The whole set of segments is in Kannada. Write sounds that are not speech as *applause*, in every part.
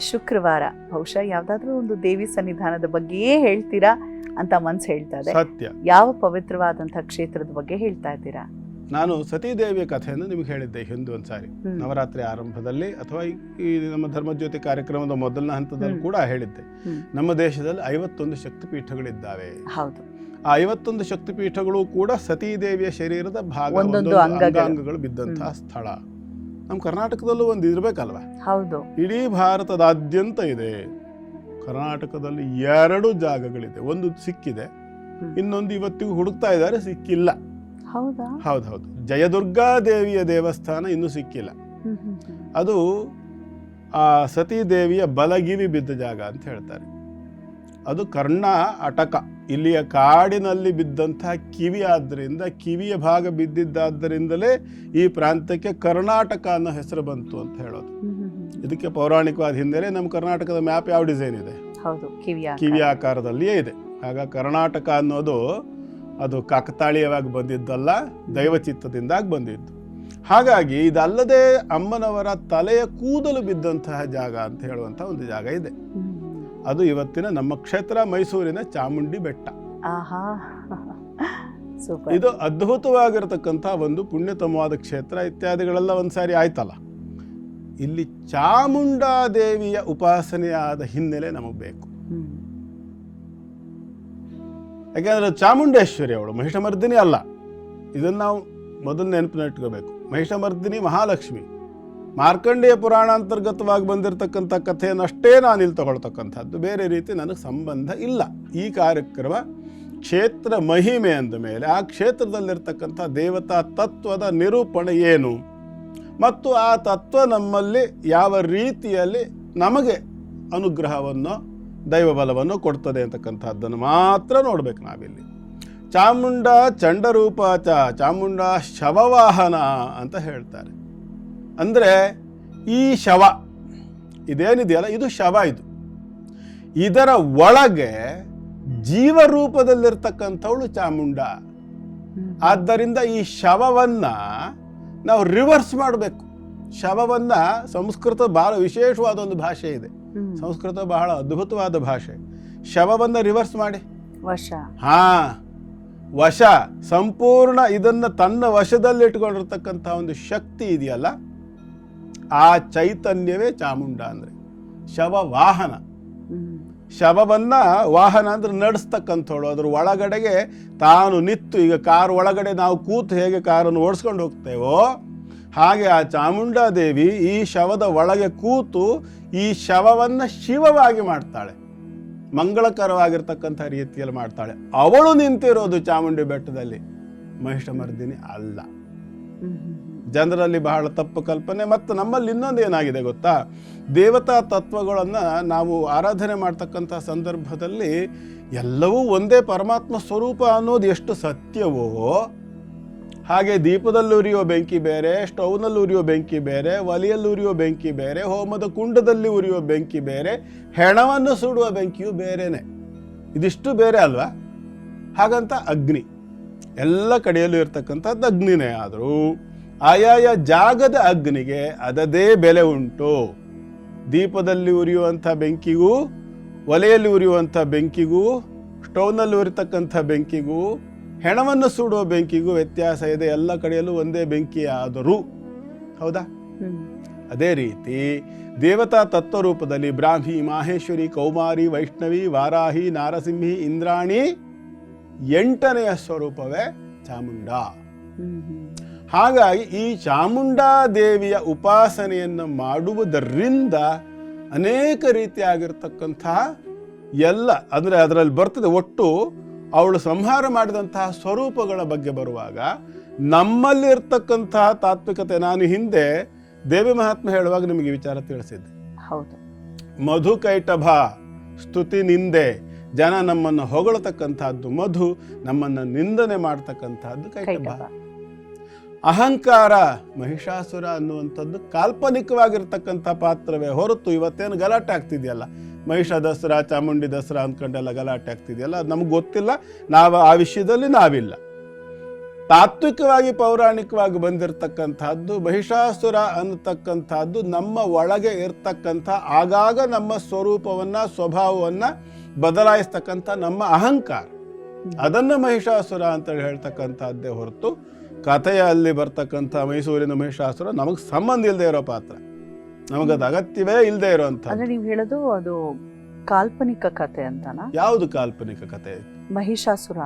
ಶುಕ್ರವಾರ. ಬಹುಶಃ ಯಾವ್ದಾದ್ರೂ ಒಂದು ದೇವಿ ಸನ್ನಿಧಾನದ ಬಗ್ಗೆಯೇ ಹೇಳ್ತೀರಾ ಅಂತ ಮನ್ಸು ಹೇಳ್ತಾ ಇದೆ ಸತ್ಯ. ಯಾವ ಪವಿತ್ರವಾದಂತಹ ಕ್ಷೇತ್ರದ ಬಗ್ಗೆ ಹೇಳ್ತಾ ಇದ್ದೀರಾ? ನಾನು ಸತೀದೇವಿಯ ಕಥೆಯನ್ನು ನಿಮಗೆ ಹೇಳಿದ್ದೆ ಹಿಂದೆ ಒಂದ್ಸಾರಿ. ನವರಾತ್ರಿ ಆರಂಭದಲ್ಲಿ ಅಥವಾ ಈ- ನಮ್ಮ ಧರ್ಮಜ್ಯೋತಿ ಕಾರ್ಯಕ್ರಮದ ಮೊದಲನೇ ಹಂತದಲ್ಲಿ ಕೂಡ ಹೇಳಿದ್ದೆ. ನಮ್ಮ ದೇಶದಲ್ಲಿ ಐವತ್ತೊಂದು ಶಕ್ತಿಪೀಠಗಳಿದ್ದಾವೆ. ಹೌದು. ಆ ಐವತ್ತೊಂದು ಶಕ್ತಿಪೀಠಗಳು ಕೂಡ ಸತೀದೇವಿಯ ಶರೀರದ ಭಾಗ. ಅಂಗಾಂಗಗಳು ಬಿದ್ದಂತಹ ಸ್ಥಳ. ನಮ್ಮ ಕರ್ನಾಟಕದಲ್ಲೂ ಒಂದು ಇರಬೇಕಲ್ವ? ಹೌದು. ಇಡೀ ಭಾರತದಾದ್ಯಂತ ಇದೆ. ಕರ್ನಾಟಕದಲ್ಲಿ ಎರಡು ಜಾಗಗಳಿದೆ. ಒಂದು ಸಿಕ್ಕಿದೆ. ಇನ್ನೊಂದು ಇವತ್ತಿಗೂ ಹುಡುಕ್ತಾ ಇದ್ದಾರೆ ಸಿಕ್ಕಿಲ್ಲ. ಹೌದಾ? ಹೌದು ಹೌದು ಜಯದುರ್ಗಾ ದೇವಿಯ ದೇವಸ್ಥಾನ ಇನ್ನೂ ಸಿಕ್ಕಿಲ್ಲ. ಅದು ಆ ಸತೀದೇವಿಯ ಬಲಗಿವಿ ಬಿದ್ದ ಜಾಗ ಅಂತ ಹೇಳ್ತಾರೆ. ಅದು ಕರ್ಣ ಅಟಕ. ಇಲ್ಲಿಯ ಕಾಡಿನಲ್ಲಿ ಬಿದ್ದಂತಹ ಕಿವಿ ಆದ್ದರಿಂದ ಕಿವಿಯ ಭಾಗ ಬಿದ್ದಿದ್ದಾದ್ದರಿಂದಲೇ ಈ ಪ್ರಾಂತ್ಯಕ್ಕೆ ಕರ್ನಾಟಕ ಅನ್ನೋ ಹೆಸರು ಬಂತು ಅಂತ ಹೇಳೋದು. ಇದಕ್ಕೆ ಪೌರಾಣಿಕವಾದ ಹಿನ್ನೆಲೆ ನಮ್ಮ ಕರ್ನಾಟಕದ ಮ್ಯಾಪ್ ಯಾವ ಡಿಸೈನ್ ಇದೆ? ಕಿವಿ ಆಕಾರದಲ್ಲಿಯೇ ಇದೆ. ಆಗ ಕರ್ನಾಟಕ ಅನ್ನೋದು ಅದು ಕಾಕತಾಳೀಯವಾಗಿ ಬಂದಿದ್ದಲ್ಲ ದೈವಚಿತ್ತದಿಂದಾಗಿ ಬಂದಿದ್ದು. ಹಾಗಾಗಿ ಇದಲ್ಲದೆ ಅಮ್ಮನವರ ತಲೆಯ ಕೂದಲು ಬಿದ್ದಂತಹ ಜಾಗ ಅಂತ ಹೇಳುವಂತಹ ಒಂದು ಜಾಗ ಇದೆ. ಅದು ಇವತ್ತಿನ ನಮ್ಮ ಕ್ಷೇತ್ರ ಮೈಸೂರಿನ ಚಾಮುಂಡಿ ಬೆಟ್ಟ. *laughs* ಇದು ಅದ್ಭುತವಾಗಿರತಕ್ಕಂಥ ಒಂದು ಪುಣ್ಯತಮವಾದ ಕ್ಷೇತ್ರ ಇತ್ಯಾದಿಗಳೆಲ್ಲ ಒಂದು ಸಾರಿ ಆಯ್ತಲ್ಲ. ಇಲ್ಲಿ ಚಾಮುಂಡಾದೇವಿಯ ಉಪಾಸನೆಯಾದ ಹಿನ್ನೆಲೆ ನಮಗೆ ಬೇಕು. ಯಾಕೆಂದರೆ ಚಾಮುಂಡೇಶ್ವರಿ ಅವಳು ಮಹಿಷಮರ್ದಿನಿ ಅಲ್ಲ. ಇದನ್ನು ನಾವು ಮೊದಲು ನೆನಪಿನ ಇಟ್ಕೋಬೇಕು ಮಹಿಷಮರ್ದಿನಿ ಮಹಾಲಕ್ಷ್ಮಿ. ಮಾರ್ಕಂಡೇಯ ಪುರಾಣ ಅಂತರ್ಗತವಾಗಿ ಬಂದಿರತಕ್ಕಂಥ ಕಥೆಯನ್ನಷ್ಟೇ ನಾನು ಇಲ್ಲಿ ತಗೊಳ್ತಕ್ಕಂಥದ್ದು. ಬೇರೆ ರೀತಿ ನನಗೆ ಸಂಬಂಧ ಇಲ್ಲ. ಈ ಕಾರ್ಯಕ್ರಮ ಕ್ಷೇತ್ರ ಮಹಿಮೆ ಅಂದ ಮೇಲೆ, ಆ ಕ್ಷೇತ್ರದಲ್ಲಿರ್ತಕ್ಕಂಥ ದೇವತಾ ತತ್ವದ ನಿರೂಪಣೆ ಏನು? ಮತ್ತು ಆ ತತ್ವ ನಮ್ಮಲ್ಲಿ ಯಾವ ರೀತಿಯಲ್ಲಿ ನಮಗೆ ಅನುಗ್ರಹವನ್ನು, ದೈವಬಲವನ್ನು ಕೊಡ್ತದೆ ಅಂತಕ್ಕಂಥದ್ದನ್ನು ಮಾತ್ರ ನೋಡ್ಬೇಕು ನಾವಿಲ್ಲಿ. ಚಾಮುಂಡ ಚಂಡರೂಪಾಚ, ಚಾಮುಂಡ ಶವವಾಹನ ಅಂತ ಹೇಳ್ತಾರೆ. ಅಂದರೆ ಈ ಶವ ಇದೇನಿದೆಯಲ್ಲ? ಇದು ಶವ ಇದು. ಇದರ ಒಳಗೆ ಜೀವರೂಪದಲ್ಲಿರ್ತಕ್ಕಂಥವಳು ಚಾಮುಂಡ. ಆದ್ದರಿಂದ ಈ ಶವವನ್ನ ನಾವು ರಿವರ್ಸ್ ಮಾಡಬೇಕು. ಶವವನ್ನ ಸಂಸ್ಕೃತ ಬಹಳ ವಿಶೇಷವಾದ ಒಂದು ಭಾಷೆ ಇದೆ. ಸಂಸ್ಕೃತ ಬಹಳ ಅದ್ಭುತವಾದ ಭಾಷೆ. ಶವವನ್ನ ರಿವರ್ಸ್ ಮಾಡಿ. ವಶ. ಹಾ. ವಶ. ಸಂಪೂರ್ಣ ಇದನ್ನ ತನ್ನ ವಶದಲ್ಲಿ ಇಟ್ಕೊಂಡಿರ್ತಕ್ಕಂಥ ಒಂದು ಶಕ್ತಿ ಇದೆಯಲ್ಲ? ಆ ಚೈತನ್ಯವೇ ಚಾಮುಂಡ ಅಂದ್ರೆ. ಶವ ವಾಹನ. ಶವವನ್ನು ವಾಹನ ಅಂದ್ರೆ ನಡೆಸ್ತಕ್ಕಂಥವಳು. ಅದ್ರ ಒಳಗಡೆಗೆ ತಾನು ನಿತ್ತು, ಈಗ ಕಾರ್ ಒಳಗಡೆ ನಾವು ಕೂತು ಹೇಗೆ ಕಾರನ್ನು ಓಡಿಸ್ಕೊಂಡು ಹೋಗ್ತೇವೋ, ಹಾಗೆ ಆ ಚಾಮುಂಡಾದೇವಿ ಈ ಶವದ ಒಳಗೆ ಕೂತು ಈ ಶವವನ್ನ ಶಿವವಾಗಿ ಮಾಡ್ತಾಳೆ. ಮಂಗಳಕರವಾಗಿರ್ತಕ್ಕಂಥ ರೀತಿಯಲ್ಲಿ ಮಾಡ್ತಾಳೆ. ಅವಳು ನಿಂತಿರೋದು ಚಾಮುಂಡಿ ಬೆಟ್ಟದಲ್ಲಿ. ಮಹಿಷಮರ್ದಿನಿ ಅಲ್ಲ. ಜನರಲ್ಲಿ ಬಹಳ ತಪ್ಪು ಕಲ್ಪನೆ ಮತ್ತು ನಮ್ಮಲ್ಲಿ ಇನ್ನೊಂದು ಏನಾಗಿದೆ ಗೊತ್ತಾ? ದೇವತಾ ತತ್ವಗಳನ್ನು ನಾವು ಆರಾಧನೆ ಮಾಡ್ತಕ್ಕಂಥ ಸಂದರ್ಭದಲ್ಲಿ ಎಲ್ಲವೂ ಒಂದೇ ಪರಮಾತ್ಮ ಸ್ವರೂಪ ಅನ್ನೋದು ಎಷ್ಟು ಸತ್ಯವೋ, ಹಾಗೆ ದೀಪದಲ್ಲಿ ಉರಿಯೋ ಬೆಂಕಿ ಬೇರೆ, ಸ್ಟೌವ್ನಲ್ಲಿ ಉರಿಯೋ ಬೆಂಕಿ ಬೇರೆ, ಒಲೆಯಲ್ಲಿ ಉರಿಯೋ ಬೆಂಕಿ ಬೇರೆ, ಹೋಮದ ಕುಂಡದಲ್ಲಿ ಉರಿಯೋ ಬೆಂಕಿ ಬೇರೆ, ಹೆಣವನ್ನು ಸುಡುವ ಬೆಂಕಿಯು ಬೇರೆನೆ. ಇದಿಷ್ಟು ಬೇರೆ ಅಲ್ವಾ? ಹಾಗಂತ ಅಗ್ನಿ. ಎಲ್ಲ ಕಡೆಯಲ್ಲೂ ಇರ್ತಕ್ಕಂಥದ್ದು ಅಗ್ನಿನೇ. ಆದರೂ ಆಯಾಯ ಜಾಗದ ಅಗ್ನಿಗೆ ಅದದೇ ಬೆಲೆ ಉಂಟು. ದೀಪದಲ್ಲಿ ಉರಿಯುವಂಥ ಬೆಂಕಿಗೂ ಒಲೆಯಲ್ಲಿ ಉರಿಯುವಂಥ ಬೆಂಕಿಗೂ ಸ್ಟೌವ್ನಲ್ಲಿ ಉರಿತಕ್ಕಂಥ ಬೆಂಕಿಗೂ ಹೆಣವನ್ನು ಸುಡುವ ಬೆಂಕಿಗೂ ವ್ಯತ್ಯಾಸ ಇದೆ. ಎಲ್ಲ ಕಡೆಯಲ್ಲೂ ಒಂದೇ ಬೆಂಕಿ ಆದರೂ. ಹೌದಾ? ಅದೇ ರೀತಿ ದೇವತಾ ತತ್ವರೂಪದಲ್ಲಿ ಬ್ರಾಹ್ಮಿ ಮಾಹೇಶ್ವರಿ ಕೌಮಾರಿ ವೈಷ್ಣವಿ ವಾರಾಹಿ ನಾರಸಿಂಹಿ ಇಂದ್ರಾಣಿ ಎಂಟನೆಯ ಸ್ವರೂಪವೇ ಚಾಮುಂಡ. ಹಾಗಾಗಿ ಈ ಚಾಮುಂಡಾ ದೇವಿಯ ಉಪಾಸನೆಯನ್ನು ಮಾಡುವುದರಿಂದ ಅನೇಕ ರೀತಿಯಾಗಿರ್ತಕ್ಕಂತಹ ಎಲ್ಲ ಅಂದರೆ ಅದರಲ್ಲಿ ಬರ್ತದೆ ಒಟ್ಟು ಅವಳು ಸಂಹಾರ ಮಾಡಿದಂತಹ ಸ್ವರೂಪಗಳ ಬಗ್ಗೆ ಬರುವಾಗ ನಮ್ಮಲ್ಲಿರ್ತಕ್ಕಂತಹ ತಾತ್ವಿಕತೆ. ನಾನು ಹಿಂದೆ ದೇವಿ ಮಹಾತ್ಮ ಹೇಳುವಾಗ ನಿಮಗೆ ವಿಚಾರ ತಿಳಿಸಿದ್ದೆ. ಹೌದು. ಮಧು ಕೈಟಭ ಸ್ತುತಿ ನಿಂದೆ ಜನ ನಮ್ಮನ್ನು ಹೊಗಳತಕ್ಕಂಥದ್ದು ಮಧು ನಮ್ಮನ್ನು ನಿಂದನೆ ಮಾಡ್ತಕ್ಕಂಥದ್ದು ಕೈಟಭ ಅಹಂಕಾರ ಮಹಿಷಾಸುರ ಅನ್ನುವಂಥದ್ದು ಕಾಲ್ಪನಿಕವಾಗಿರ್ತಕ್ಕಂಥ ಪಾತ್ರವೇ ಹೊರತು ಇವತ್ತೇನು ಗಲಾಟೆ ಆಗ್ತಿದೆಯಲ್ಲ? ಮಹಿಷ ದಸರಾ ಚಾಮುಂಡಿ ದಸರಾ ಅಂದ್ಕೊಂಡೆಲ್ಲ ಗಲಾಟೆ ಆಗ್ತಿದೆಯಲ್ಲ? ಅದು ನಮ್ಗೆ ಗೊತ್ತಿಲ್ಲ. ನಾವು ಆ ವಿಷಯದಲ್ಲಿ ನಾವಿಲ್ಲ. ತಾತ್ವಿಕವಾಗಿ ಪೌರಾಣಿಕವಾಗಿ ಬಂದಿರತಕ್ಕಂಥದ್ದು ಮಹಿಷಾಸುರ ಅನ್ನತಕ್ಕಂಥದ್ದು ನಮ್ಮ ಒಳಗೆ ಇರ್ತಕ್ಕಂಥ ಆಗಾಗ ನಮ್ಮ ಸ್ವರೂಪವನ್ನು ಸ್ವಭಾವವನ್ನ ಬದಲಾಯಿಸ್ತಕ್ಕಂಥ ನಮ್ಮ ಅಹಂಕಾರ. ಅದನ್ನ ಮಹಿಷಾಸುರ ಅಂತೇಳಿ ಹೇಳ್ತಕ್ಕಂಥದ್ದೇ ಹೊರತು ಕಥೆಯಲ್ಲಿ ಬರ್ತಕ್ಕಂಥ ಮೈಸೂರಿನ ಮಹಿಷಾಸುರ ನಮಗೆ ಸಂಬಂಧ ಇಲ್ಲದೆ ಇರೋ ಪಾತ್ರ. ನಮಗದು ಅಗತ್ಯವೇ ಇಲ್ಲದೆ ಇರೋಂಥ. ನೀವು ಹೇಳೋದು ಅದು ಕಾಲ್ಪನಿಕ ಕಥೆ ಅಂತನಾ? ಯಾವುದು ಕಾಲ್ಪನಿಕ ಕಥೆ? ಮಹಿಷಾಸುರ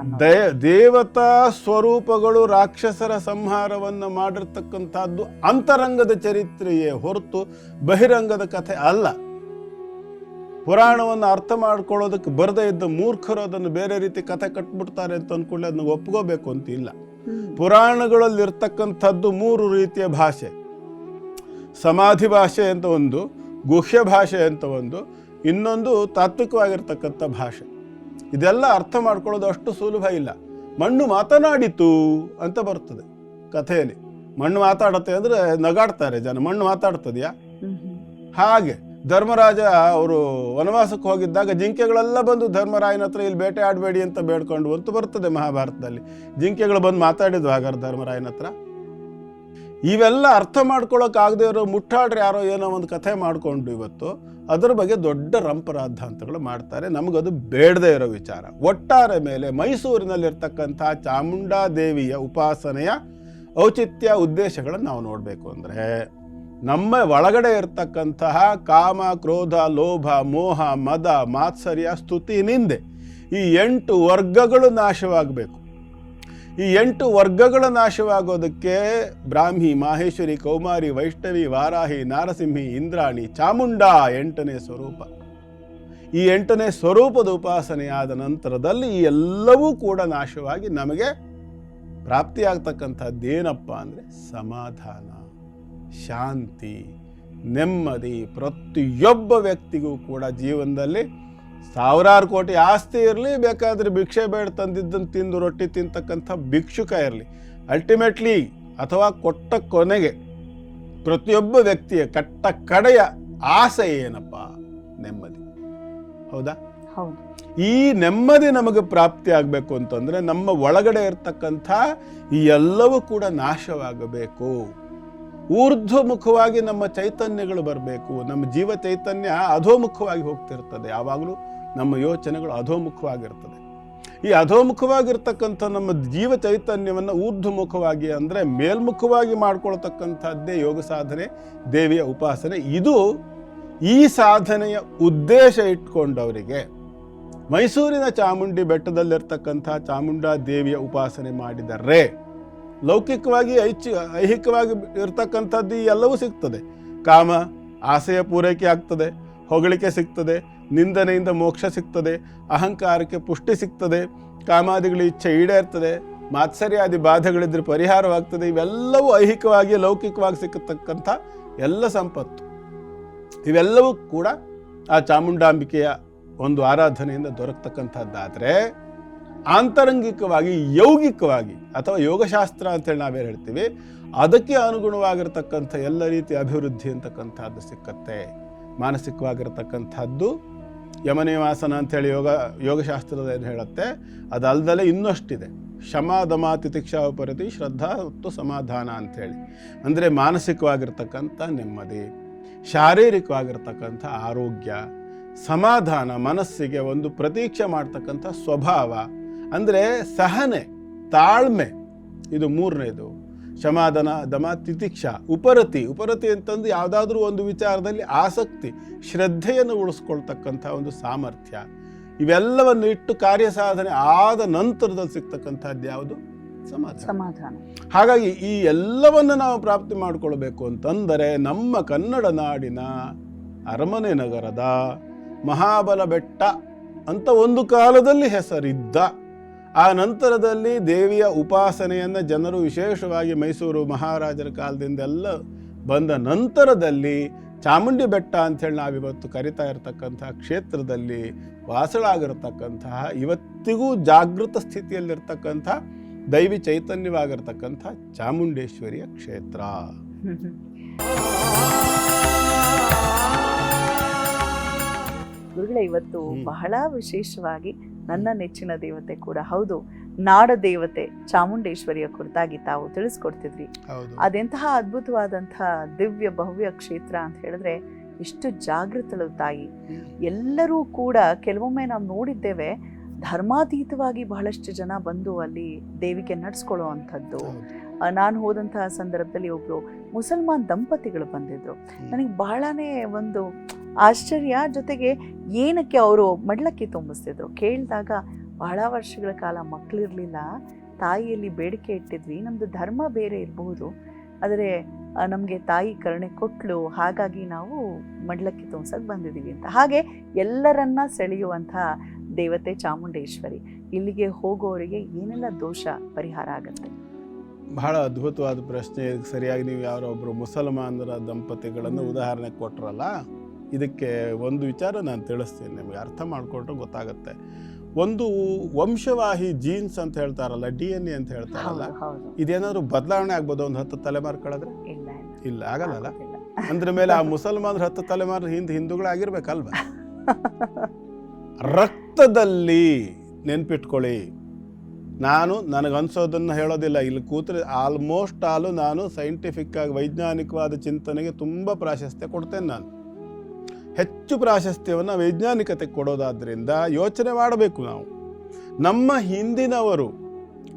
ದೇವತಾ ಸ್ವರೂಪಗಳು ರಾಕ್ಷಸರ ಸಂಹಾರವನ್ನು ಮಾಡಿರ್ತಕ್ಕಂಥದ್ದು ಅಂತರಂಗದ ಚರಿತ್ರೆಯೇ ಹೊರತು ಬಹಿರಂಗದ ಕಥೆ ಅಲ್ಲ. ಪುರಾಣವನ್ನು ಅರ್ಥ ಮಾಡ್ಕೊಳ್ಳೋದಕ್ಕೆ ಬರದೇ ಇದ್ದ ಮೂರ್ಖರು ಅದನ್ನು ಬೇರೆ ರೀತಿ ಕಥೆ ಕಟ್ಬಿಡ್ತಾರೆ ಅಂತ ಅಂದ್ಕೊಳ್ಳಿ ಅದನ್ನ ಒಪ್ಕೋಬೇಕು ಅಂತ ಇಲ್ಲ. ಪುರಾಣಗಳಲ್ಲಿ ಇರ್ತಕ್ಕಂಥದ್ದು ಮೂರು ರೀತಿಯ ಭಾಷೆ. ಸಮಾಧಿ ಭಾಷೆ ಅಂತ ಒಂದು ಗುಹ್ಯ ಭಾಷೆ ಅಂತ ಒಂದು ಇನ್ನೊಂದು ತಾತ್ವಿಕವಾಗಿರ್ತಕ್ಕಂಥ ಭಾಷೆ. ಇದೆಲ್ಲ ಅರ್ಥ ಮಾಡ್ಕೊಳ್ಳೋದು ಅಷ್ಟು ಸುಲಭ ಇಲ್ಲ. ಮಣ್ಣು ಮಾತನಾಡಿತು ಅಂತ ಬರ್ತದೆ ಕಥೆಯಲ್ಲಿ. ಮಣ್ಣು ಮಾತಾಡತ್ತೆ ಅಂದರೆ ನಗಾಡ್ತಾರೆ ಜನ ಮಣ್ಣು ಮಾತಾಡ್ತದೆಯಾ. ಹಾಗೆ. ಧರ್ಮರಾಜ ಅವರು ವನವಾಸಕ್ಕೆ ಹೋಗಿದ್ದಾಗ ಜಿಂಕೆಗಳೆಲ್ಲ ಬಂದು ಧರ್ಮರಾಯನ ಹತ್ರ ಇಲ್ಲಿ ಬೇಟೆ ಆಡಬೇಡಿ ಅಂತ ಬೇಡ್ಕೊಂಡು ಅಂತ ಬರ್ತದೆ ಮಹಾಭಾರತದಲ್ಲಿ. ಜಿಂಕೆಗಳು ಬಂದು ಮಾತಾಡಿದ್ವು ಹಾಗಾದ್ರೆ ಧರ್ಮರಾಯನ ಹತ್ರ. ಇವೆಲ್ಲ ಅರ್ಥ ಮಾಡ್ಕೊಳ್ಳೋಕ್ಕಾಗದೇ ಇರೋ ಮುಟ್ಟಾಡ್ರೆ ಯಾರೋ ಏನೋ ಒಂದು ಕಥೆ ಮಾಡಿಕೊಂಡು ಇವತ್ತು ಅದರ ಬಗ್ಗೆ ದೊಡ್ಡ ರಂಪರಾಧಾಂತಗಳು ಮಾಡ್ತಾರೆ. ನಮಗದು ಬೇಡದೇ ಇರೋ ವಿಚಾರ. ಒಟ್ಟಾರೆ ಮೇಲೆ ಮೈಸೂರಿನಲ್ಲಿರ್ತಕ್ಕಂಥ ಚಾಮುಂಡಾದೇವಿಯ ಉಪಾಸನೆಯ ಔಚಿತ್ಯ ಉದ್ದೇಶಗಳನ್ನು ನಾವು ನೋಡಬೇಕು ಅಂದರೆ ನಮ್ಮ ಒಳಗಡೆ ಇರತಕ್ಕಂತಹ ಕಾಮ, ಕ್ರೋಧ, ಲೋಭ, ಮೋಹ, ಮದ, ಮಾತ್ಸರ್ಯ, ಸ್ತುತಿ, ನಿಂದೆ ಈ ಎಂಟು ವರ್ಗಗಳು ನಾಶವಾಗಬೇಕು. ಈ ಎಂಟು ವರ್ಗಗಳ ನಾಶವಾಗೋದಕ್ಕೆ ಬ್ರಾಹ್ಮಿ, ಮಾಹೇಶ್ವರಿ, ಕೌಮಾರಿ, ವೈಷ್ಣವಿ, ವಾರಾಹಿ, ನಾರಸಿಂಹಿ, ಇಂದ್ರಾಣಿ, ಚಾಮುಂಡಾ ಎಂಟನೇ ಸ್ವರೂಪ. ಈ ಎಂಟನೇ ಸ್ವರೂಪದ ಉಪಾಸನೆಯಾದ ನಂತರದಲ್ಲಿ ಈ ಎಲ್ಲವೂ ಕೂಡ ನಾಶವಾಗಿ ನಮಗೆ ಪ್ರಾಪ್ತಿಯಾಗ್ತಕ್ಕಂಥದ್ದೇನಪ್ಪ ಅಂದರೆ ಸಮಾಧಾನ. ಶಾಂತಿ ನೆಮ್ಮದಿ ಪ್ರತಿಯೊಬ್ಬ ವ್ಯಕ್ತಿಗೂ ಕೂಡ ಜೀವನದಲ್ಲಿ ಸಾವಿರಾರು ಕೋಟಿ ಆಸ್ತಿ ಇರಲಿ ಬೇಕಾದರೆ ಭಿಕ್ಷೆ ಬೇಡ ತಂದಿದ್ದನ್ನು ತಿಂದು ರೊಟ್ಟಿ ತಿಂತಕ್ಕಂಥ ಭಿಕ್ಷುಕ ಇರಲಿ. ಅಲ್ಟಿಮೇಟ್ಲಿ ಅಥವಾ ಕೊಟ್ಟ ಕೊನೆಗೆ ಪ್ರತಿಯೊಬ್ಬ ವ್ಯಕ್ತಿಯ ಕಟ್ಟ ಕಡೆಯ ಆಸೆ ಏನಪ್ಪ? ನೆಮ್ಮದಿ. ಹೌದಾ? ಹೌದು. ಈ ನೆಮ್ಮದಿ ನಮಗೆ ಪ್ರಾಪ್ತಿ ಆಗಬೇಕು ಅಂತಂದರೆ ನಮ್ಮ ಒಳಗಡೆ ಇರ್ತಕ್ಕಂಥ ಈ ಎಲ್ಲವೂ ಕೂಡ ನಾಶವಾಗಬೇಕು. ಊರ್ಧ್ವಮುಖವಾಗಿ ನಮ್ಮ ಚೈತನ್ಯಗಳು ಬರಬೇಕು. ನಮ್ಮ ಜೀವ ಚೈತನ್ಯ ಅಧೋಮುಖವಾಗಿ ಹೋಗ್ತಿರ್ತದೆ. ಯಾವಾಗಲೂ ನಮ್ಮ ಯೋಚನೆಗಳು ಅಧೋಮುಖವಾಗಿರ್ತದೆ. ಈ ಅಧೋಮುಖವಾಗಿರ್ತಕ್ಕಂಥ ನಮ್ಮ ಜೀವ ಚೈತನ್ಯವನ್ನು ಊರ್ಧ್ವಮುಖವಾಗಿ ಅಂದರೆ ಮೇಲ್ಮುಖವಾಗಿ ಮಾಡ್ಕೊಳ್ತಕ್ಕಂಥದ್ದೇ ಯೋಗ ಸಾಧನೆ, ದೇವಿಯ ಉಪಾಸನೆ. ಇದು ಈ ಸಾಧನೆಯ ಉದ್ದೇಶ ಇಟ್ಕೊಂಡವರಿಗೆ ಮೈಸೂರಿನ ಚಾಮುಂಡಿ ಬೆಟ್ಟದಲ್ಲಿರ್ತಕ್ಕಂಥ ಚಾಮುಂಡಾ ದೇವಿಯ ಉಪಾಸನೆ ಮಾಡಿದರೆ ಲೌಕಿಕವಾಗಿ ಐಚ್ಛ, ಐಹಿಕವಾಗಿ ಇರ್ತಕ್ಕಂಥದ್ದು ಎಲ್ಲವೂ ಸಿಗ್ತದೆ. ಕಾಮ ಆಸೆಯ ಪೂರೈಕೆ ಆಗ್ತದೆ, ಹೊಗಳಿಕೆ ಸಿಗ್ತದೆ, ನಿಂದನೆಯಿಂದ ಮೋಕ್ಷ ಸಿಗ್ತದೆ, ಅಹಂಕಾರಕ್ಕೆ ಪುಷ್ಟಿ ಸಿಗ್ತದೆ, ಕಾಮಾದಿಗಳ ಇಚ್ಛೆ ಈಡೇರ್ತದೆ, ಮಾತ್ಸರ್ಯಾದಿ ಬಾಧೆಗಳಿದ್ರೆ ಪರಿಹಾರವಾಗ್ತದೆ, ಇವೆಲ್ಲವೂ ಐಹಿಕವಾಗಿ, ಲೌಕಿಕವಾಗಿ ಸಿಕ್ಕತಕ್ಕಂಥ ಎಲ್ಲ ಸಂಪತ್ತು. ಇವೆಲ್ಲವೂ ಕೂಡ ಆ ಚಾಮುಂಡಾಂಬಿಕೆಯ ಒಂದು ಆರಾಧನೆಯಿಂದ ದೊರಕತಕ್ಕಂಥದ್ದಾದರೆ ಆಂತರಂಗಿಕವಾಗಿ, ಯೌಗಿಕವಾಗಿ ಅಥವಾ ಯೋಗಶಾಸ್ತ್ರ ಅಂತೇಳಿ ನಾವೇನು ಹೇಳ್ತೀವಿ, ಅದಕ್ಕೆ ಅನುಗುಣವಾಗಿರ್ತಕ್ಕಂಥ ಎಲ್ಲ ರೀತಿಯ ಅಭಿವೃದ್ಧಿ ಅಂತಕ್ಕಂಥದ್ದು ಸಿಕ್ಕತ್ತೆ. ಮಾನಸಿಕವಾಗಿರ್ತಕ್ಕಂಥದ್ದು, ಯಮನಿವಾಸನ ಅಂಥೇಳಿ ಯೋಗ ಯೋಗಶಾಸ್ತ್ರದ ಏನು ಹೇಳುತ್ತೆ, ಅದಲ್ದಲೇ ಇನ್ನಷ್ಟಿದೆ. ಶಮ ದಮ ತಿತಿಕ್ಷಾ ಉಪರತಿ ಶ್ರದ್ಧಾ ಮತ್ತು ಸಮಾಧಾನ ಅಂಥೇಳಿ ಅಂದರೆ ಮಾನಸಿಕವಾಗಿರ್ತಕ್ಕಂಥ ನೆಮ್ಮದಿ, ಶಾರೀರಿಕವಾಗಿರ್ತಕ್ಕಂಥ ಆರೋಗ್ಯ, ಸಮಾಧಾನ, ಮನಸ್ಸಿಗೆ ಒಂದು ಪ್ರತೀಕ್ಷೆ ಮಾಡ್ತಕ್ಕಂಥ ಸ್ವಭಾವ ಅಂದರೆ ಸಹನೆ ತಾಳ್ಮೆ. ಇದು ಮೂರನೇದು. ಶಮಾದನ ದಮ ತಿತಿಕ್ಷ ಉಪರತಿ. ಉಪರತಿ ಅಂತಂದು ಯಾವುದಾದ್ರೂ ಒಂದು ವಿಚಾರದಲ್ಲಿ ಆಸಕ್ತಿ ಶ್ರದ್ಧೆಯನ್ನು ಉಳಿಸ್ಕೊಳ್ತಕ್ಕಂಥ ಒಂದು ಸಾಮರ್ಥ್ಯ. ಇವೆಲ್ಲವನ್ನು ಇಟ್ಟು ಕಾರ್ಯ ಸಾಧನೆ ಆದ ನಂತರದಲ್ಲಿ ಸಿಗ್ತಕ್ಕಂಥದ್ದು ಯಾವುದು? ಸಮಾಧಾನ. ಸಮಾಧಾನ. ಹಾಗಾಗಿ ಈ ಎಲ್ಲವನ್ನು ನಾವು ಪ್ರಾಪ್ತಿ ಮಾಡಿಕೊಳ್ಬೇಕು ಅಂತಂದರೆ ನಮ್ಮ ಕನ್ನಡ ನಾಡಿನ ಅರಮನೆ ನಗರದ ಮಹಾಬಲ ಬೆಟ್ಟ ಅಂತ ಒಂದು ಕಾಲದಲ್ಲಿ ಹೆಸರಿದ್ದ ಆ ನಂತರದಲ್ಲಿ ದೇವಿಯ ಉಪಾಸನೆಯನ್ನು ಜನರು ವಿಶೇಷವಾಗಿ ಮೈಸೂರು ಮಹಾರಾಜರ ಕಾಲದಿಂದೆಲ್ಲ ಬಂದ ನಂತರದಲ್ಲಿ ಚಾಮುಂಡಿ ಬೆಟ್ಟ ಅಂಥೇಳಿ ನಾವಿವತ್ತು ಕರಿತಾ ಇರತಕ್ಕಂತಹ ಕ್ಷೇತ್ರದಲ್ಲಿ ವಾಸಳಾಗಿರತಕ್ಕಂತಹ ಇವತ್ತಿಗೂ ಜಾಗೃತ ಸ್ಥಿತಿಯಲ್ಲಿರ್ತಕ್ಕಂಥ ದೈವಿ ಚೈತನ್ಯವಾಗಿರ್ತಕ್ಕಂಥ ಚಾಮುಂಡೇಶ್ವರಿಯ ಕ್ಷೇತ್ರ. ಇವತ್ತು ಬಹಳ ವಿಶೇಷವಾಗಿ ನನ್ನ ನೆಚ್ಚಿನ ದೇವತೆ ಕೂಡ. ಹೌದು ನಾಡ ದೇವತೆ ಚಾಮುಂಡೇಶ್ವರಿಯ ಕುರಿತಾಗಿ ತಾವು ತಿಳಿಸ್ಕೊಡ್ತಿದ್ವಿ. ಅದೆಂತಹ ಅದ್ಭುತವಾದಂತಹ ದಿವ್ಯ ಭವ್ಯ ಕ್ಷೇತ್ರ ಅಂತ ಹೇಳಿದ್ರೆ ಇಷ್ಟು ಜಾಗೃತಳು ತಾಯಿ. ಎಲ್ಲರೂ ಕೂಡ ಕೆಲವೊಮ್ಮೆ ನಾವು ನೋಡಿದ್ದೇವೆ ಧರ್ಮಾತೀತವಾಗಿ ಬಹಳಷ್ಟು ಜನ ಬಂದು ಅಲ್ಲಿ ದೇವಿಗೆ ನಡ್ಸ್ಕೊಳ್ಳೋ ಅಂಥದ್ದು ನಾನು ಹೋದಂತಹ ಸಂದರ್ಭದಲ್ಲಿ ಒಬ್ರು ಮುಸಲ್ಮಾನ್ ದಂಪತಿಗಳು ಬಂದಿದ್ರು. ನನಗೆ ಬಹಳನೇ ಒಂದು ಆಶ್ಚರ್ಯ ಜೊತೆಗೆ ಏನಕ್ಕೆ ಅವರು ಮಡ್ಲಕ್ಕಿ ತುಂಬಿಸ್ತಿದ್ರು? ಕೇಳಿದಾಗ ಬಹಳ ವರ್ಷಗಳ ಕಾಲ ಮಕ್ಕಳಿರಲಿಲ್ಲ ತಾಯಿಯಲ್ಲಿ ಬೇಡಿಕೆ ಇಟ್ಟಿದ್ವಿ. ನಮ್ಮದು ಧರ್ಮ ಬೇರೆ ಇರಬಹುದು. ಆದರೆ ನಮಗೆ ತಾಯಿ ಕರುಣೆ ಕೊಟ್ಟಳು ಹಾಗಾಗಿ ನಾವು ಮಡ್ಲಕ್ಕಿ ತುಂಬಿಸೋಕ್ಕೆ ಬಂದಿದ್ದೀವಿ ಅಂತ. ಹಾಗೆ ಎಲ್ಲರನ್ನ ಸೆಳೆಯುವಂಥ ದೇವತೆ ಚಾಮುಂಡೇಶ್ವರಿ. ಇಲ್ಲಿಗೆ ಹೋಗೋರಿಗೆ ಏನೆಲ್ಲ ದೋಷ ಪರಿಹಾರ ಆಗುತ್ತೆ? ಬಹಳ ಅದ್ಭುತವಾದ ಪ್ರಶ್ನೆ. ಸರಿಯಾಗಿ ನೀವು ಯಾರೋ ಒಬ್ಬರು ಮುಸಲ್ಮಾನರ ದಂಪತಿಗಳನ್ನು ಉದಾಹರಣೆ ಕೊಟ್ರಲ್ಲ? ಇದಕ್ಕೆ ಒಂದು ವಿಚಾರ ನಾನು ತಿಳಿಸ್ತೀನಿ ನಿಮಗೆ ಅರ್ಥ ಮಾಡಿಕೊಂಡ್ರೆ ಗೊತ್ತಾಗುತ್ತೆ. ಒಂದು ವಂಶವಾಹಿ ಜೀನ್ಸ್ ಅಂತ ಹೇಳ್ತಾರಲ್ಲ ಡಿ ಎನ್ ಎ ಅಂತ ಹೇಳ್ತಾರಲ್ಲ ಇದೇನಾದ್ರು ಬದಲಾವಣೆ ಆಗ್ಬೋದು ಒಂದು ಹತ್ತು ತಲೆಮಾರು ಕಳೆದ್ರೆ? ಇಲ್ಲ ಆಗಲ್ಲ ಅಂದ್ರ ಮೇಲೆ ಆ ಮುಸಲ್ಮಾನ್ ಹತ್ತು ತಲೆಮಾರು ಹಿಂದೆ ಹಿಂದೂಗಳಾಗಿರ್ಬೇಕಲ್ವ? *laughs* ರಕ್ತದಲ್ಲಿ ನೆನ್ಪಿಟ್ಕೊಳ್ಳಿ. ನಾನು ನನಗನ್ಸೋದನ್ನು ಹೇಳೋದಿಲ್ಲ. ಇಲ್ಲಿ ಕೂತ್ರೆ ಆಲ್ಮೋಸ್ಟ್ ಆಲು ನಾನು ಸೈಂಟಿಫಿಕ್ ಆಗಿ ವೈಜ್ಞಾನಿಕವಾದ ಚಿಂತನೆಗೆ ತುಂಬ ಪ್ರಾಶಸ್ತ್ಯ ಕೊಡ್ತೇನೆ ನಾನು. ಹೆಚ್ಚು ಪ್ರಾಶಸ್ತ್ಯವನ್ನು ವೈಜ್ಞಾನಿಕತೆ ಕೊಡೋದಾದ್ದರಿಂದ ಯೋಚನೆ ಮಾಡಬೇಕು ನಾವು. ನಮ್ಮ ಹಿಂದಿನವರು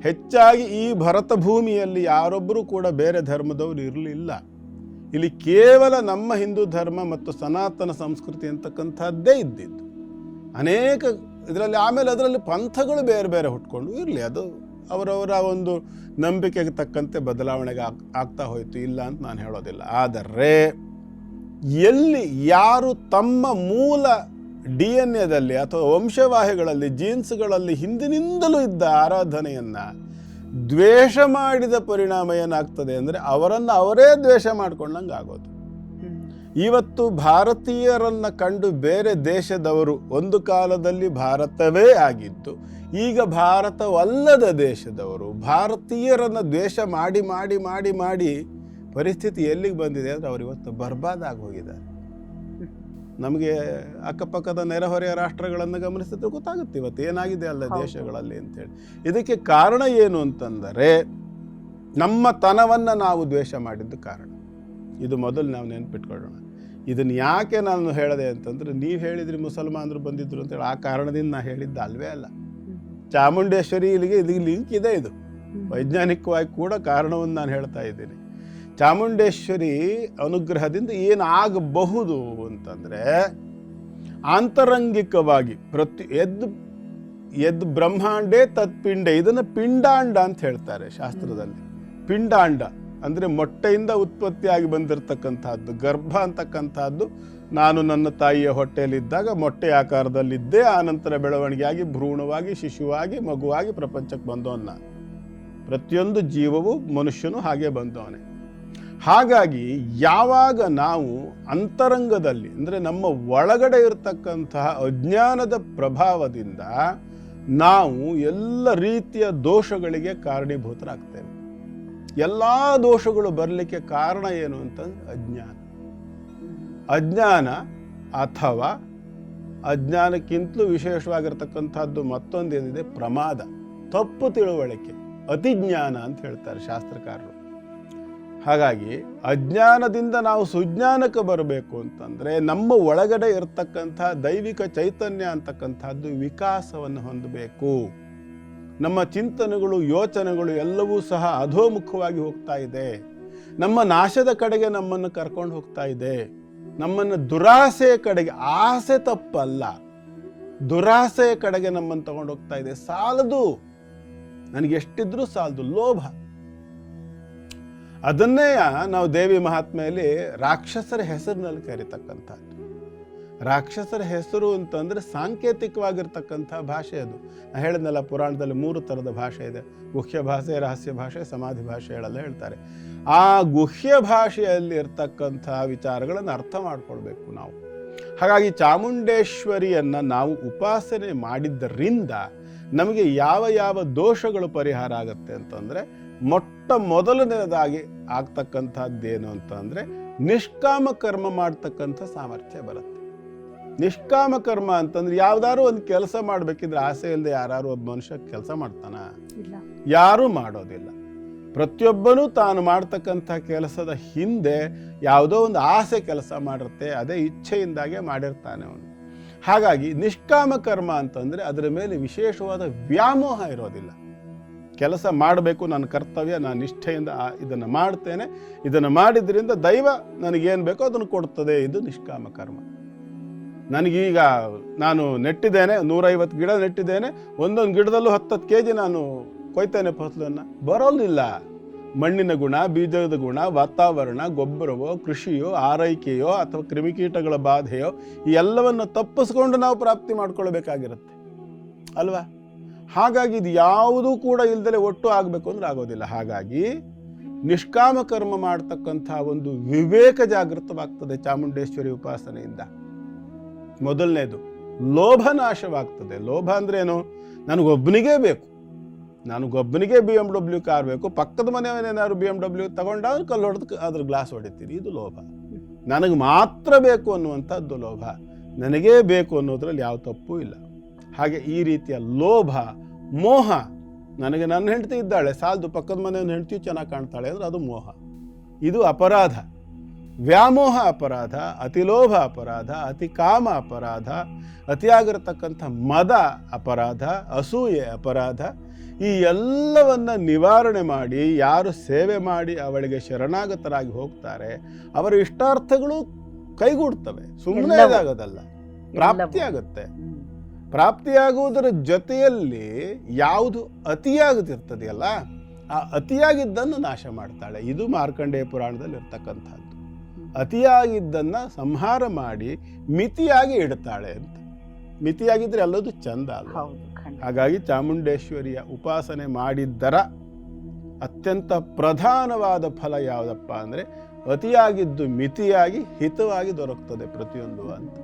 ಹೆಚ್ಚಾಗಿ ಈ ಭರತ ಭೂಮಿಯಲ್ಲಿ ಯಾರೊಬ್ಬರೂ ಕೂಡ ಬೇರೆ ಧರ್ಮದವರು ಇರಲಿಲ್ಲ. ಇಲ್ಲಿ ಕೇವಲ ನಮ್ಮ ಹಿಂದೂ ಧರ್ಮ ಮತ್ತು ಸನಾತನ ಸಂಸ್ಕೃತಿ ಅಂತಕ್ಕಂಥದ್ದೇ ಇದ್ದಿದ್ದು. ಅನೇಕ ಇದರಲ್ಲಿ ಆಮೇಲೆ ಅದರಲ್ಲಿ ಪಂಥಗಳು ಬೇರೆ ಬೇರೆ ಹುಟ್ಕೊಂಡು ಇರಲಿ, ಅದು ಅವರವರ ಒಂದು ನಂಬಿಕೆಗೆ ತಕ್ಕಂತೆ ಬದಲಾವಣೆಗೆ ಆಗ್ತಾ ಹೋಯಿತು, ಇಲ್ಲ ಅಂತ ನಾನು ಹೇಳೋದಿಲ್ಲ. ಆದರೆ ಎಲ್ಲಿ ಯಾರು ತಮ್ಮ ಮೂಲ ಡಿ ಎನ್ ಎದಲ್ಲಿ ಅಥವಾ ವಂಶವಾಹಿಗಳಲ್ಲಿ ಜೀನ್ಸ್ಗಳಲ್ಲಿ ಹಿಂದಿನಿಂದಲೂ ಇದ್ದ ಆರಾಧನೆಯನ್ನು ದ್ವೇಷ ಮಾಡಿದ ಪರಿಣಾಮ ಏನಾಗ್ತದೆ ಅಂದರೆ ಅವರನ್ನು ಅವರೇ ದ್ವೇಷ ಮಾಡ್ಕೊಂಡಂಗೆ ಆಗೋದು. ಇವತ್ತು ಭಾರತೀಯರನ್ನ ಕಂಡು ಬೇರೆ ದೇಶದವರು ಒಂದು ಕಾಲದಲ್ಲಿ ಭಾರತವೇ ಆಗಿತ್ತು ಈಗ ಭಾರತವಲ್ಲದ ದೇಶದವರು ಭಾರತೀಯರನ್ನ ದ್ವೇಷ ಮಾಡಿ ಮಾಡಿ ಮಾಡಿ ಮಾಡಿ ಪರಿಸ್ಥಿತಿ ಎಲ್ಲಿಗೆ ಬಂದಿದೆ ಅಂದರೆ ಅವರು ಇವತ್ತು ಬರ್ಬಾದಾಗಿ ಹೋಗಿದ್ದಾರೆ. *laughs* ನಮಗೆ ಅಕ್ಕಪಕ್ಕದ ನೆರೆಹೊರೆಯ ರಾಷ್ಟ್ರಗಳನ್ನು ಗಮನಿಸಿದ್ರೆ ಗೊತ್ತಾಗುತ್ತೆ ಇವತ್ತು ಏನಾಗಿದೆ ಅಲ್ಲ. ದೇಶಗಳಲ್ಲಿ ಅಂತೇಳಿ. ಇದಕ್ಕೆ ಕಾರಣ ಏನು ಅಂತಂದರೆ ನಮ್ಮ ತನವನ್ನು ನಾವು ದ್ವೇಷ ಮಾಡಿದ್ದು ಕಾರಣ. ಇದು ಮೊದಲು ನಾವು ನೆನ್ಪಿಟ್ಕೊಳ್ಳೋಣ. ಇದನ್ನು ಯಾಕೆ ನಾನು ಹೇಳಿದೆ ಅಂತಂದ್ರೆ ನೀವು ಹೇಳಿದ್ರಿ ಮುಸಲ್ಮಾನರು ಬಂದಿದ್ರು ಅಂತೇಳಿ ಆ ಕಾರಣದಿಂದ ನಾ ಹೇಳಿದ್ದು ಅಲ್ವೇ ಅಲ್ಲ. ಚಾಮುಂಡೇಶ್ವರಿ ಇಲ್ಲಿಗೆ ಇದಕ್ಕೆ ಲಿಂಕ್ ಇದೆ ಇದು. ವೈಜ್ಞಾನಿಕವಾಗಿ ಕೂಡ ಕಾರಣವನ್ನು ನಾನು ಹೇಳ್ತಾ ಇದ್ದೀನಿ. ಚಾಮುಂಡೇಶ್ವರಿ ಅನುಗ್ರಹದಿಂದ ಏನಾಗಬಹುದು ಅಂತಂದರೆ ಆಂತರಂಗಿಕವಾಗಿ ಪ್ರತಿ ಎದ್ದು ಎದ್ ಬ್ರಹ್ಮಾಂಡೇ ತತ್ಪಿಂಡೆ, ಇದನ್ನು ಪಿಂಡಾಂಡ ಅಂತ ಹೇಳ್ತಾರೆ ಶಾಸ್ತ್ರದಲ್ಲಿ. ಪಿಂಡಾಂಡ ಅಂದರೆ ಮೊಟ್ಟೆಯಿಂದ ಉತ್ಪತ್ತಿಯಾಗಿ ಬಂದಿರತಕ್ಕಂಥದ್ದು ಗರ್ಭ ಅಂತಕ್ಕಂಥದ್ದು ನಾನು ನನ್ನ ತಾಯಿಯ ಹೊಟ್ಟೆಯಲ್ಲಿದ್ದಾಗ ಮೊಟ್ಟೆ ಆಕಾರದಲ್ಲಿದ್ದೇ ಆನಂತರ ಬೆಳವಣಿಗೆಯಾಗಿ, ಭ್ರೂಣವಾಗಿ, ಶಿಶುವಾಗಿ, ಮಗುವಾಗಿ ಪ್ರಪಂಚಕ್ಕೆ ಬಂದವನ್ನ. ನಾನು ಪ್ರತಿಯೊಂದು ಜೀವವು ಮನುಷ್ಯನು ಹಾಗೆ ಬಂದವನೇ. ಹಾಗಾಗಿ ಯಾವಾಗ ನಾವು ಅಂತರಂಗದಲ್ಲಿ, ಅಂದರೆ ನಮ್ಮ ಒಳಗಡೆ ಇರತಕ್ಕಂತಹ ಅಜ್ಞಾನದ ಪ್ರಭಾವದಿಂದ ನಾವು ಎಲ್ಲ ರೀತಿಯ ದೋಷಗಳಿಗೆ ಕಾರಣೀಭೂತರಾಗ್ತೇವೆ. ಎಲ್ಲ ದೋಷಗಳು ಬರಲಿಕ್ಕೆ ಕಾರಣ ಏನು ಅಂತಂದ್ರೆ ಅಜ್ಞಾನ. ಅಜ್ಞಾನ ಅಥವಾ ಅಜ್ಞಾನಕ್ಕಿಂತಲೂ ವಿಶೇಷವಾಗಿರ್ತಕ್ಕಂಥದ್ದು ಮತ್ತೊಂದೇನಿದೆ? ಪ್ರಮಾದ. ತಪ್ಪು ತಿಳುವಳಿಕೆ. ಅತಿಜ್ಞಾನ ಅಂತ ಹೇಳ್ತಾರೆ ಶಾಸ್ತ್ರಕಾರರು. ಹಾಗಾಗಿ ಅಜ್ಞಾನದಿಂದ ನಾವು ಸುಜ್ಞಾನಕ್ಕೆ ಬರಬೇಕು ಅಂತಂದರೆ ನಮ್ಮ ಒಳಗಡೆ ಇರತಕ್ಕಂಥ ದೈವಿಕ ಚೈತನ್ಯ ಅಂತಕ್ಕಂಥದ್ದು ವಿಕಾಸವನ್ನು ಹೊಂದಬೇಕು. ನಮ್ಮ ಚಿಂತನೆಗಳು, ಯೋಚನೆಗಳು ಎಲ್ಲವೂ ಸಹ ಅಧೋಮುಖವಾಗಿ ಹೋಗ್ತಾ ಇದೆ. ನಮ್ಮ ನಾಶದ ಕಡೆಗೆ ನಮ್ಮನ್ನು ಕರ್ಕೊಂಡು ಹೋಗ್ತಾ ಇದೆ. ನಮ್ಮನ್ನು ದುರಾಸೆಯ ಕಡೆಗೆ, ಆಸೆ ತಪ್ಪಲ್ಲ. ದುರಾಸೆಯ ಕಡೆಗೆ ನಮ್ಮನ್ನು ತಗೊಂಡು ಹೋಗ್ತಾ ಇದೆ. ಸಾಲದು. ನನಗೆ ಎಷ್ಟಿದ್ರೂ ಸಾಲದು. ಲೋಭ. ಅದನ್ನೇ ನಾವು ದೇವಿ ಮಹಾತ್ಮೆಯಲ್ಲಿ ರಾಕ್ಷಸರ ಹೆಸರಿನಲ್ಲಿ ಕರೀತಕ್ಕಂಥದ್ದು. ರಾಕ್ಷಸರ ಹೆಸರು ಅಂತಂದ್ರೆ ಸಾಂಕೇತಿಕವಾಗಿರ್ತಕ್ಕಂಥ ಭಾಷೆ ಅದು. ನಾನು ಹೇಳಿದ್ನಲ್ಲ ಪುರಾಣದಲ್ಲಿ ಮೂರು ಥರದ ಭಾಷೆ ಇದೆ. ಗುಹ್ಯ ಭಾಷೆ, ರಹಸ್ಯ ಭಾಷೆ, ಸಮಾಧಿ ಭಾಷೆಗಳೆಲ್ಲ ಹೇಳ್ತಾರೆ. ಆ ಗುಹ್ಯ ಭಾಷೆಯಲ್ಲಿ ಇರ್ತಕ್ಕಂಥ ವಿಚಾರಗಳನ್ನು ಅರ್ಥ ಮಾಡ್ಕೊಳ್ಬೇಕು ನಾವು. ಹಾಗಾಗಿ ಚಾಮುಂಡೇಶ್ವರಿಯನ್ನು ನಾವು ಉಪಾಸನೆ ಮಾಡಿದ್ದರಿಂದ ನಮಗೆ ಯಾವ ಯಾವ ದೋಷಗಳು ಪರಿಹಾರ ಆಗುತ್ತೆ ಅಂತಂದರೆ ಮೊಟ್ಟ ಮೊದಲನೇದಾಗಿ ಆಗ್ತಕ್ಕಂಥದ್ದೇನು ಅಂತಂದರೆ ನಿಷ್ಕಾಮ ಕರ್ಮ ಮಾಡ್ತಕ್ಕಂಥ ಸಾಮರ್ಥ್ಯ ಬರುತ್ತೆ. ನಿಷ್ಕಾಮ ಕರ್ಮ ಅಂತಂದ್ರೆ ಯಾವ್ದಾದ್ರು ಒಂದು ಕೆಲಸ ಮಾಡಬೇಕಿದ್ರೆ ಆಸೆ ಇಲ್ಲದೆ ಯಾರು ಒಬ್ಬ ಮನುಷ್ಯ ಕೆಲಸ ಮಾಡ್ತಾನ? ಯಾರೂ ಮಾಡೋದಿಲ್ಲ. ಪ್ರತಿಯೊಬ್ಬನೂ ತಾನು ಮಾಡ್ತಕ್ಕಂಥ ಕೆಲಸದ ಹಿಂದೆ ಯಾವುದೋ ಒಂದು ಆಸೆ ಕೆಲಸ ಮಾಡಿರುತ್ತೆ ಅದೇ ಇಚ್ಛೆಯಿಂದಾಗೆ ಮಾಡಿರ್ತಾನೆ ಅವನು. ಹಾಗಾಗಿ ನಿಷ್ಕಾಮ ಕರ್ಮ ಅಂತಂದರೆ ಅದರ ಮೇಲೆ ವಿಶೇಷವಾದ ವ್ಯಾಮೋಹ ಇರೋದಿಲ್ಲ. ಕೆಲಸ ಮಾಡಬೇಕು ನನ್ನ ಕರ್ತವ್ಯ ನಾನು ನಿಷ್ಠೆಯಿಂದ ಇದನ್ನು ಮಾಡ್ತೇನೆ. ಇದನ್ನು ಮಾಡಿದ್ರಿಂದ ದೈವ ನನಗೇನು ಬೇಕೋ ಅದನ್ನು ಕೊಡ್ತದೆ. ಇದು ನಿಷ್ಕಾಮ ಕರ್ಮ. ನನಗೀಗ ನಾನು ನೆಟ್ಟಿದ್ದೇನೆ, ನೂರೈವತ್ತು ಗಿಡ ನೆಟ್ಟಿದ್ದೇನೆ. ಒಂದೊಂದು ಗಿಡದಲ್ಲೂ ಹತ್ತತ್ತು ಕೆ ಜಿ ನಾನು ಕೊಯ್ತೇನೆ ಫಸಲನ್ನು. ಬರೋದಿಲ್ಲ. ಮಣ್ಣಿನ ಗುಣ, ಬೀಜದ ಗುಣ, ವಾತಾವರಣ, ಗೊಬ್ಬರವೋ, ಕೃಷಿಯೋ, ಆರೈಕೆಯೋ, ಅಥವಾ ಕ್ರಿಮಿಕೀಟಗಳ ಬಾಧೆಯೋ, ಈ ಎಲ್ಲವನ್ನು ತಪ್ಪಿಸ್ಕೊಂಡು ನಾವು ಪ್ರಾಪ್ತಿ ಮಾಡ್ಕೊಳ್ಬೇಕಾಗಿರುತ್ತೆ. ಅಲ್ವಾ? ಹಾಗಾಗಿ ಇದು ಯಾವುದೂ ಕೂಡ ಇಲ್ದಲೆ ಒಟ್ಟು ಆಗಬೇಕು ಅಂದ್ರೆ ಆಗೋದಿಲ್ಲ. ಹಾಗಾಗಿ ನಿಷ್ಕಾಮ ಕರ್ಮ ಮಾಡ್ತಕ್ಕಂಥ ಒಂದು ವಿವೇಕ ಜಾಗೃತವಾಗ್ತದೆ ಚಾಮುಂಡೇಶ್ವರಿ ಉಪಾಸನೆಯಿಂದ. ಮೊದಲನೇದು, ಲೋಭ ನಾಶವಾಗ್ತದೆ. ಲೋಭ ಅಂದ್ರೇನು ನನಗೊಬ್ಬನಿಗೇ ಬೇಕು. ನನಗೊಬ್ಬನಿಗೆ ಬಿ ಎಂ ಡಬ್ಲ್ಯೂ ಕಾರ್ ಬೇಕು. ಪಕ್ಕದ ಮನೆಯವನೇನಾದ್ರು ಬಿ ಎಂ ಡಬ್ಲ್ಯೂ ತಗೊಂಡ ಕಲ್ಲು ಹೊಡೆದು ಅದ್ರ ಗ್ಲಾಸ್ ಹೊಡಿತೀರಿ ಇದು ಲೋಭ. ನನಗೆ ಮಾತ್ರ ಬೇಕು ಅನ್ನುವಂಥದ್ದು ಲೋಭ. ನನಗೇ ಬೇಕು ಅನ್ನೋದ್ರಲ್ಲಿ ಯಾವ ತಪ್ಪು ಇಲ್ಲ. ಹಾಗೆ ಈ ರೀತಿಯ ಲೋಭ ಮೋಹ ನನಗೆ ನನ್ನ ಹೆಂಡತಿ ಇದ್ದಾಳೆ ಸಾಲದು ಪಕ್ಕದ ಮನೆಯವನ ಹೆಂಡತಿ ಚೆನ್ನಾಗಿ ಕಾಣ್ತಾಳೆ ಅಂದ್ರೆ ಅದು ಮೋಹ. ಇದು ಅಪರಾಧ. ವ್ಯಾಮೋಹ ಅಪರಾಧ ಅತಿಲೋಭ ಅಪರಾಧ ಅತಿ ಕಾಮ ಅಪರಾಧ ಅತಿಯಾಗಿರತಕ್ಕಂಥ ಮದ ಅಪರಾಧ ಅಸೂಯೆ ಅಪರಾಧ ಈ ಎಲ್ಲವನ್ನು ನಿವಾರಣೆ ಮಾಡಿ ಯಾರು ಸೇವೆ ಮಾಡಿ ಅವಳಿಗೆ ಶರಣಾಗತರಾಗಿ ಹೋಗ್ತಾರೆ ಅವರ ಇಷ್ಟಾರ್ಥಗಳು ಕೈಗೂಡ್ತವೆ. ಸುಮ್ಮನೆ. ಆಗೋದಲ್ಲ ಪ್ರಾಪ್ತಿಯಾಗುತ್ತೆ. ಪ್ರಾಪ್ತಿಯಾಗುವುದರ ಜೊತೆಯಲ್ಲಿ ಯಾವುದು ಅತಿಯಾಗುತ್ತಿರ್ತದೆಯಲ್ಲ ಆ ಅತಿಯಾಗಿದ್ದನ್ನು ನಾಶ ಮಾಡ್ತಾಳೆ. ಇದು ಮಾರ್ಕಂಡೇಯ ಪುರಾಣದಲ್ಲಿ ಇರ್ತಕ್ಕಂಥದ್ದು ಅತಿಯಾಗಿದ್ದನ್ನು ಸಂಹಾರ ಮಾಡಿ ಮಿತಿಯಾಗಿ ಇಡ್ತಾಳೆ ಅಂತ. ಮಿತಿಯಾಗಿದ್ದರೆ ಎಲ್ಲದು ಚಂದ ಅಲ್ಲ ಹಾಗಾಗಿ ಚಾಮುಂಡೇಶ್ವರಿಯ ಉಪಾಸನೆ ಮಾಡಿದ್ದರ ಅತ್ಯಂತ ಪ್ರಧಾನವಾದ ಫಲ ಯಾವುದಪ್ಪ ಅಂದರೆ ಅತಿಯಾಗಿದ್ದು ಮಿತಿಯಾಗಿ ಹಿತವಾಗಿ ದೊರಕ್ತದೆ ಪ್ರತಿಯೊಂದು ಅಂತ.